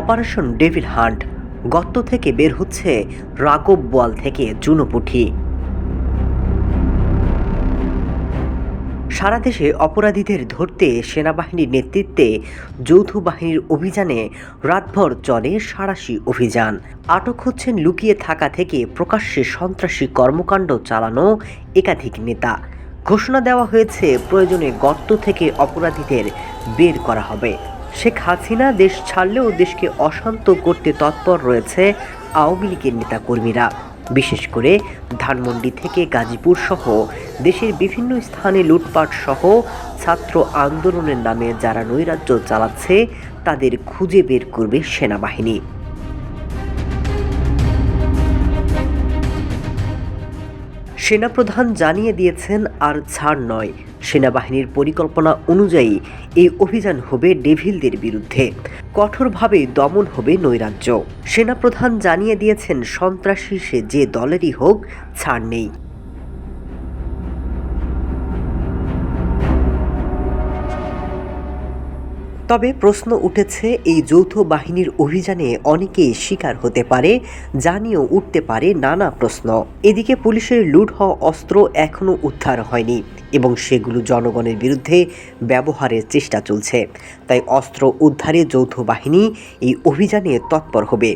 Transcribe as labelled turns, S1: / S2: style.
S1: Operation devil hunt গর্ত থেকে বের হচ্ছে রাগব বোয়াল থেকে চুনোপুঠি সারা দেশে অপরাধীদের ধরতে সেনাবাহিনীর নেতৃত্বে যৌথ বাহিনীর অভিযানে রাতভর চলে সারাশি অভিযান। আটক হচ্ছেন লুকিয়ে থাকা থেকে প্রকাশ্যে সন্ত্রাসী কর্মকাণ্ড চালানো একাধিক নেতা। ঘোষণা দেওয়া হয়েছে, প্রয়োজনে গর্ত থেকে অপরাধীদের বের করা হবে। শেখ হাসিনা দেশ ছাড়লেও দেশকে অশান্ত করতে তৎপর রয়েছে আওয়ামী লীগের নেতাকর্মীরা। বিশেষ করে ধানমন্ডি থেকে গাজীপুর সহ দেশের বিভিন্ন স্থানে লুটপাট সহ ছাত্র আন্দোলনের নামে যারা নৈরাজ্য চালাচ্ছে, তাদের খুঁজে বের করবে সেনাবাহিনী। সেনাপ্রধান জানিয়ে দিয়েছেন, আর ছাড় নয়। সেনাবাহিনীর পরিকল্পনা অনুযায়ী এই অভিযান হবে ডেভিলদের বিরুদ্ধে। কঠোরভাবে দমন হবে নৈরাজ্য। সেনাপ্রধান জানিয়ে দিয়েছেন, সন্ত্রাসী সে যে দলেরই হোক, ছাড় নেই। তবে প্রশ্ন উঠেছে, এই যৌথ বাহিনীর অভিযানে অনেকেই শিকার হতে পারে, জানিয়েও উঠতে পারে নানা প্রশ্ন। এদিকে পুলিশের লুট হওয়া অস্ত্র এখনও উদ্ধার হয়নি এবং সেগুলো জনগণের বিরুদ্ধে ব্যবহারের চেষ্টা চলছে। তাই অস্ত্র উদ্ধারে যৌথ বাহিনী এই অভিযানে তৎপর হবে।